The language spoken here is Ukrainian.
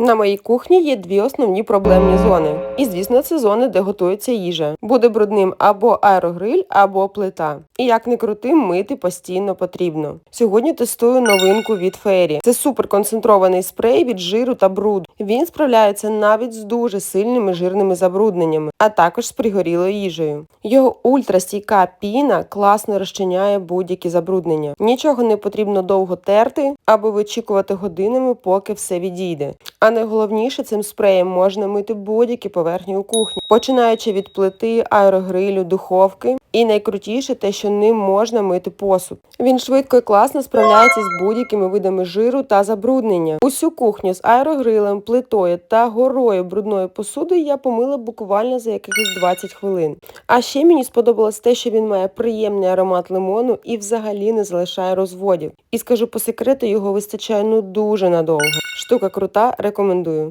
На моїй кухні є дві основні проблемні зони. І звісно, це зони, де готується їжа. Буде брудним або аерогриль, або плита. І як не крути, мити постійно потрібно. Сьогодні тестую новинку від Фері. Це суперконцентрований спрей від жиру та бруду. Він справляється навіть з дуже сильними жирними забрудненнями, а також з пригорілою їжею. Його ультрастійка піна класно розчиняє будь-які забруднення. Нічого не потрібно довго терти або вичікувати годинами, поки все відійде. А найголовніше цим спреєм можна мити будь-які поверхні у кухні, починаючи від плити, аерогрилю, духовки. І найкрутіше те, що ним можна мити посуд. Він швидко і класно справляється з будь-якими видами жиру та забруднення. Усю кухню з аерогрилем, плитою та горою брудної посуди я помила буквально за якихось 20 хвилин. А ще мені сподобалось те, що він має приємний аромат лимону і взагалі не залишає розводів. І скажу по секрету, його вистачає ну дуже надовго. Штука крута, рекомендую. recommendую.